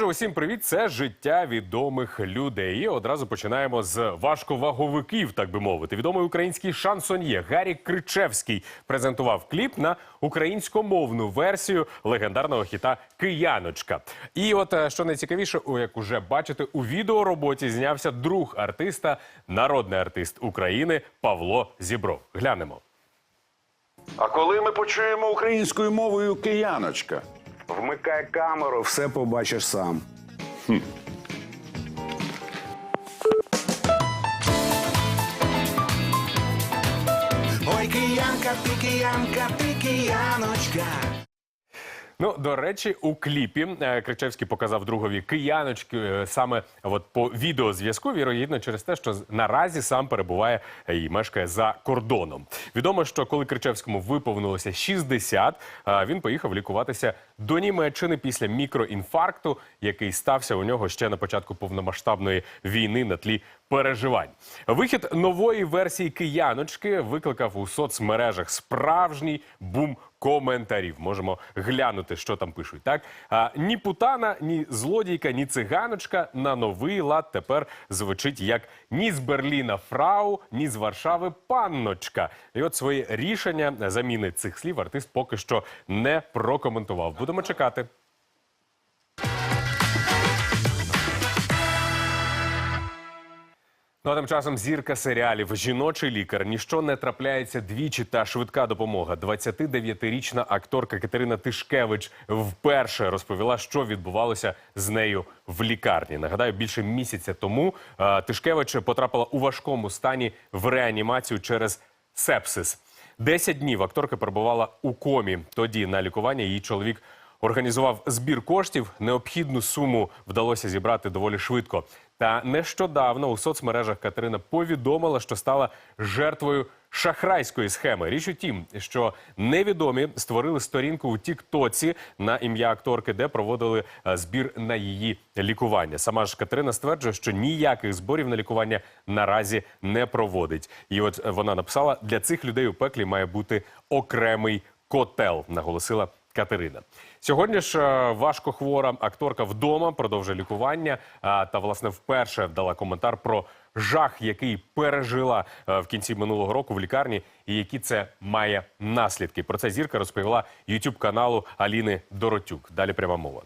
Отже, усім привіт! Це життя відомих людей. І одразу починаємо з важковаговиків, так би мовити. Відомий український шансоньє Гаррі Кричевський презентував кліп на українськомовну версію легендарного хіта Кияночка. І от е, що найцікавіше, як уже бачите, у відеороботі знявся друг артиста, народний артист України Павло Зібров. Глянемо. А коли ми почуємо українською мовою кияночка? Вмикай камеру, все побачиш сам. Ой, киянка, ти киянка, ти кияночка. Ну, до речі, у кліпі е, Кричевський показав другові кияночки е, саме от по відеозв'язку, вірогідно, через те, що наразі сам перебуває е, і мешкає за кордоном. Відомо, що коли Кричевському виповнилося 60, е, він поїхав лікуватися до Німеччини після мікроінфаркту, який стався у нього ще на початку повномасштабної війни на тлі переживань. Вихід нової версії кияночки викликав у соцмережах справжній бум коментарів. Можемо глянути, що там пишуть. Так а, ні путана, ні злодійка, ні циганочка на новий лад тепер звучить як ні з Берліна фрау, ні з Варшави панночка. І от своє рішення заміни цих слів артист поки що не прокоментував. Будемо чекати. Ну а тим часом зірка серіалів Жіночий лікар ніщо не трапляється двічі та швидка допомога. 29-річна акторка Катерина Тишкевич вперше розповіла, що відбувалося з нею в лікарні. Нагадаю, більше місяця тому е, Тишкевич потрапила у важкому стані в реанімацію через сепсис. Десять днів акторка перебувала у комі. Тоді на лікування її чоловік організував збір коштів. Необхідну суму вдалося зібрати доволі швидко. Та нещодавно у соцмережах Катерина повідомила, що стала жертвою шахрайської схеми. Річ у тім, що невідомі створили сторінку у Тіктоці на ім'я акторки, де проводили е, збір на її лікування. Сама ж Катерина стверджує, що ніяких зборів на лікування наразі не проводить. І от е, вона написала: для цих людей у пеклі має бути окремий котел, наголосила Катерина. Сьогодні ж важко хвора акторка вдома продовжує лікування та власне вперше дала коментар про жах, який пережила е, в кінці минулого року в лікарні, і які це має наслідки. Про це зірка розповіла youtube каналу Аліни Доротюк. Далі пряма мова.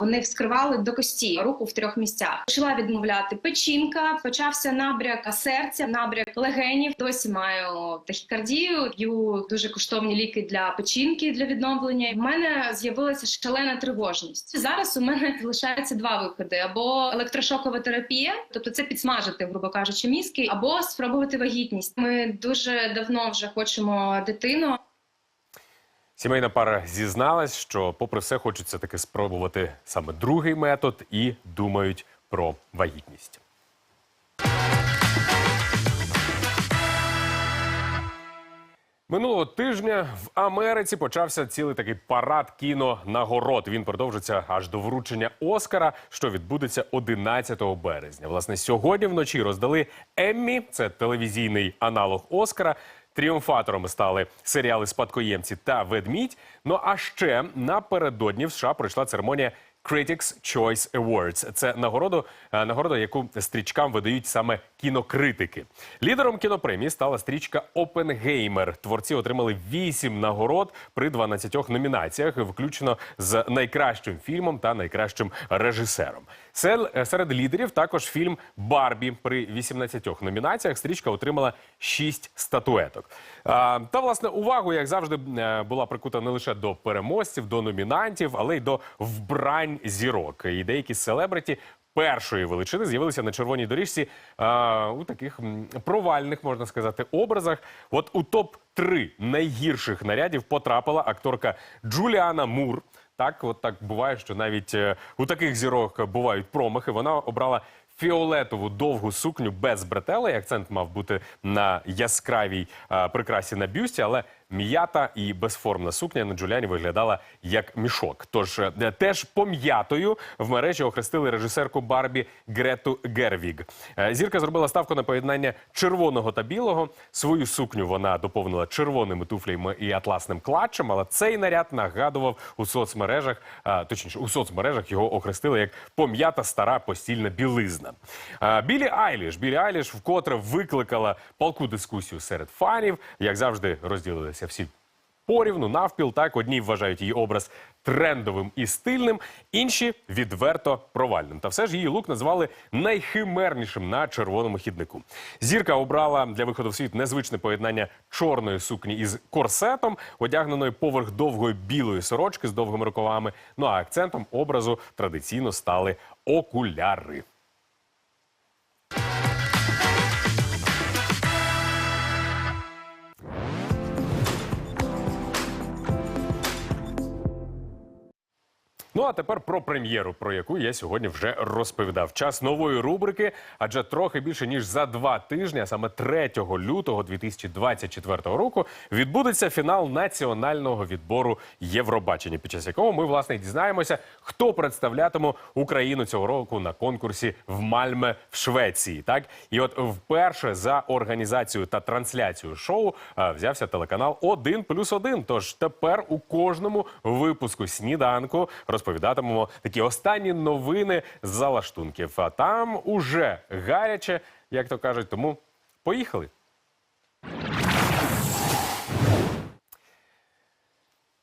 Вони вскривали до кості руку в трьох місцях. Почала відмовляти печінка, почався набряк серця, набряк легенів. Досі маю тахікардію, п'ю дуже коштовні ліки для печінки для відновлення. В мене з'явилася шалена тривожність. Зараз у мене залишається два виходи: або електрошокова терапія, тобто це підсмажити, грубо кажучи, мізки, або спробувати вагітність. Ми дуже давно вже хочемо дитину. Сімейна пара зізналась, що, попри все, хочеться таки спробувати саме другий метод і думають про вагітність. Минулого тижня в Америці почався цілий такий парад кінонагород. Він продовжиться аж до вручення Оскара, що відбудеться 11 березня. Власне, сьогодні вночі роздали Еммі, це телевізійний аналог Оскара. Тріумфаторами стали серіали Спадкоємці та Ведмідь. Ну а ще напередодні в США пройшла церемонія Critics Choice Awards. Це нагороду, е, нагорода, яку стрічкам видають саме кінокритики. Лідером кінопремії стала стрічка Опенгеймер. Творці отримали 8 нагород при 12 номінаціях, включно з найкращим фільмом та найкращим режисером. Серед лідерів також фільм Барбі при 18 номінаціях. Стрічка отримала 6 статуеток. Та власне увагу, як завжди, е, була прикута не лише до переможців, до номінантів, але й до вбрань зірок. І деякі селебриті. Першої величини з'явилися на червоній доріжці а, у таких провальних, можна сказати, образах. От у топ 3 найгірших нарядів потрапила акторка Джуліана Мур. Так, от так буває, що навіть е, у таких зірок бувають промахи. Вона обрала фіолетову довгу сукню без бретелей. Акцент мав бути на яскравій е, прикрасі на бюсті, але м'ята і безформна сукня на Джуліані виглядала як мішок. Тож е, теж пом'ятою в мережі охрестили режисерку Барбі Грету Гервіг. Е, Зірка зробила ставку на поєднання червоного та білого. Свою сукню вона доповнила червоними туфлями і атласним клатчем, але цей наряд нагадував у соцмережах, точніше, у соцмережах його охрестили як пом'ята стара постільна білизна. А, Білі Айліш, Білі Айліш вкотре викликала палку дискусію серед фанів. Як завжди, розділилися всі порівну, навпіл. Так одні вважають її образ трендовим і стильним, інші відверто провальним. Та все ж її лук назвали найхимернішим на червоному хіднику. Зірка обрала для виходу в світ незвичне поєднання чорної сукні із корсетом, одягненої поверх довгої білої сорочки з довгими рукавами. Ну а акцентом образу традиційно стали окуляри. Ну а тепер про прем'єру, про яку я сьогодні вже розповідав. Час нової рубрики, адже трохи більше ніж за два тижні, а саме 3 лютого 2024 року, відбудеться фінал національного відбору Євробачення, під час якого ми власне дізнаємося, хто представлятиме Україну цього року на конкурсі в Мальме в Швеції. Так і от вперше за організацію та трансляцію шоу взявся телеканал 1 плюс 1. Тож тепер у кожному випуску сніданку розповідатимемо такі останні новини з залаштунків. А там уже гаряче, як то кажуть. Тому поїхали.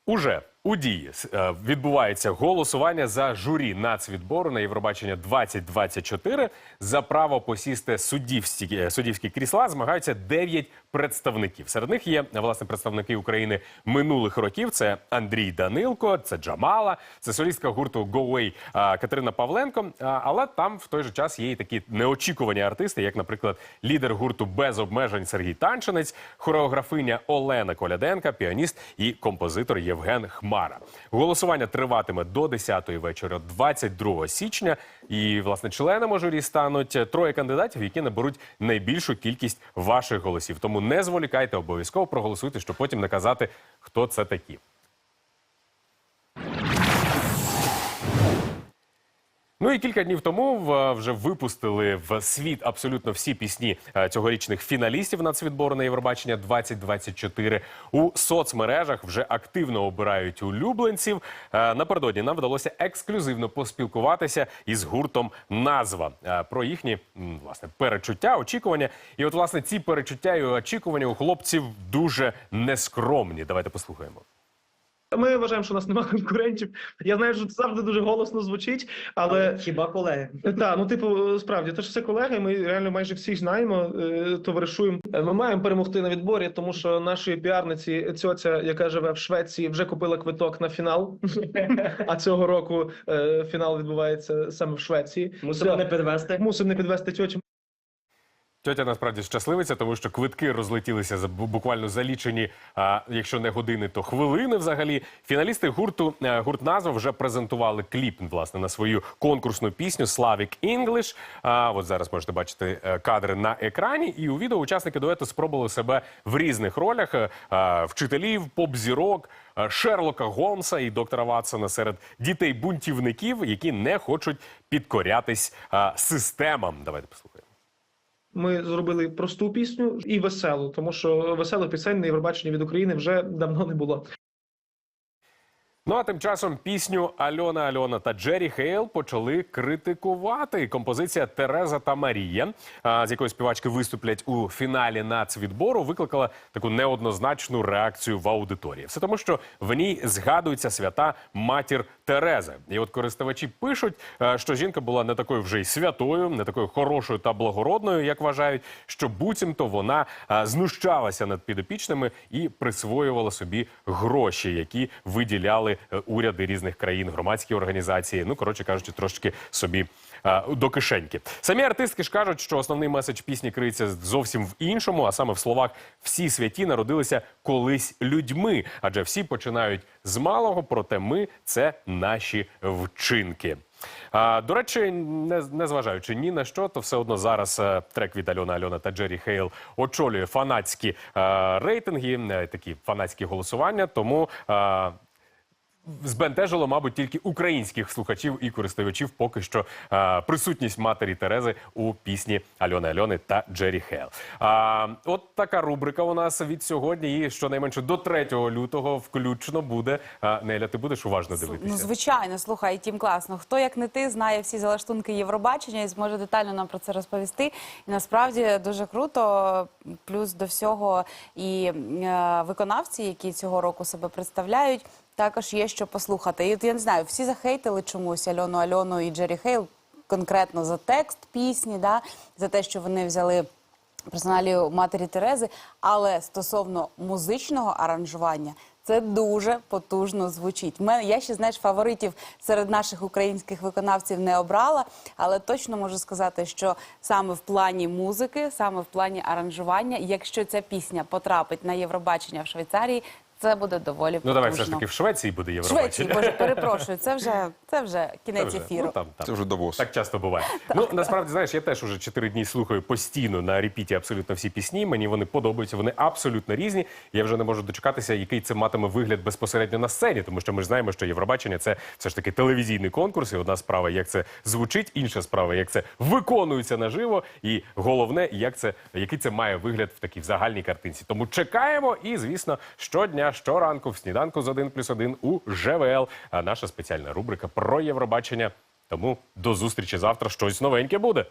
Уже у дії е, відбувається голосування за журі нацвідбору на Євробачення 2024. За право посісти суддівські, е, суддівські крісла змагаються 9 представників. Серед них є власне представники України минулих років. Це Андрій Данилко, це Джамала, це солістка гурту е, Катерина Павленко. Але там в той же час є і такі неочікувані артисти, як, наприклад, лідер гурту без обмежень Сергій Танчинець, хореографиня Олена Коляденка, піаніст і композитор Євген Хмара. Голосування триватиме до 10-ї вечора, 22 січня. І власне членами журі стануть троє кандидатів, які наберуть найбільшу кількість ваших голосів. Тому не зволікайте, обов'язково проголосуйте, щоб потім наказати, хто це такі. Ну і кілька днів тому вже випустили в світ абсолютно всі пісні е, цьогорічних фіналістів нацвідбору на Євробачення 2024. У соцмережах вже активно обирають улюбленців. Е, Напередодні нам вдалося ексклюзивно поспілкуватися із гуртом Назва е, про їхні власне перечуття, очікування. І от власне ці перечуття і очікування у хлопців дуже нескромні. Давайте послухаємо. Ми вважаємо, що у нас немає конкурентів. Я знаю, що це завжди дуже голосно звучить, але Хіба колеги? так, ну типу, справді, це ж все колеги. Ми реально майже всіх знаємо, е, товаришуємо. Ми маємо перемогти на відборі, тому що нашої піарниці цьоця, яка живе в Швеції, вже купила квиток на фінал. А цього року е, фінал відбувається саме в Швеції. Мусимо не підвести. Мусимо не підвести тьотю. Тьотя насправді щасливиця, тому що квитки розлетілися за буквально за лічені, а, якщо не години, то хвилини. Взагалі, фіналісти гурту е, гурт назва вже презентували кліп власне на свою конкурсну пісню Slavic English. А от зараз можете бачити е, кадри на екрані. І у відео учасники дуету спробували себе в різних ролях: е, е, вчителів, поп-зірок, Шерлока Голмса і доктора Ватсона серед дітей-бунтівників, які не хочуть підкорятись е, системам. Давайте послухаємо. Ми зробили просту пісню і веселу, тому що веселих пісень на Євробаченні від України вже давно не було. Ну а тим часом пісню Альона Альона та Джері Хейл почали критикувати. Композиція Тереза та Марія, з якої співачки виступлять у фіналі нацвідбору, викликала таку неоднозначну реакцію в аудиторії. Все тому, що в ній згадується свята матір Терези. І от користувачі пишуть, що жінка була не такою вже й святою, не такою хорошою та благородною, як вважають, що буцімто вона знущалася над підопічними і присвоювала собі гроші, які виділяли е, уряди різних країн, громадські організації. Ну коротше кажучи, трошки собі е, до кишеньки. Самі артистки ж кажуть, що основний меседж пісні криється зовсім в іншому, а саме в словах всі святі народилися колись людьми, адже всі починають з малого, проте ми це наші вчинки. А, до речі, не, незважаючи ні на що, то все одно зараз е, трек від Альона Альона та Джері Хейл очолює фанатські е, рейтинги, е, такі фанатські голосування. Тому е, збентежило, мабуть, тільки українських слухачів і користувачів поки що е, присутність матері Терези у пісні Альони Альони та Джері Хейл. А, от така рубрика у нас від сьогодні. І щонайменше до 3 лютого включно буде. А, Неля, ти будеш уважно дивитися? Ну, звичайно, слухай, тім класно. Хто як не ти знає всі залаштунки Євробачення і зможе детально нам про це розповісти. І насправді дуже круто. Плюс до всього і е, виконавці, які цього року себе представляють, також є що послухати. І от я не знаю, всі захейтили чомусь Альону Альону і Джері Хейл конкретно за текст пісні, да, за те, що вони взяли персоналію матері Терези, але стосовно музичного аранжування. Це дуже потужно звучить. Мене я ще знаєш фаворитів серед наших українських виконавців не обрала, але точно можу сказати, що саме в плані музики, саме в плані аранжування, якщо ця пісня потрапить на Євробачення в Швейцарії, це буде доволі Ну давай все ж потужно. таки в Швеції буде Швеції, Євробачення. боже, перепрошую. Це вже це вже кінець Це вже, ефіру. Ну, там, там. Це вже Давос. Так часто буває. Ну насправді знаєш, я теж уже чотири дні слухаю постійно на репіті абсолютно всі пісні. Мені вони подобаються, вони абсолютно різні. Я вже не можу дочекатися, який це матиме вигляд безпосередньо на сцені, тому що ми ж знаємо, що Євробачення це все ж таки телевізійний конкурс. І одна справа, як це звучить, інша справа, як це виконується наживо, і головне, як це який це має вигляд в такій в загальній картинці. Тому чекаємо, і звісно, щодня, щоранку в сніданку з 1 плюс 1 у ЖВЛ. А наша спеціальна рубрика про Євробачення. Тому до зустрічі завтра щось новеньке буде.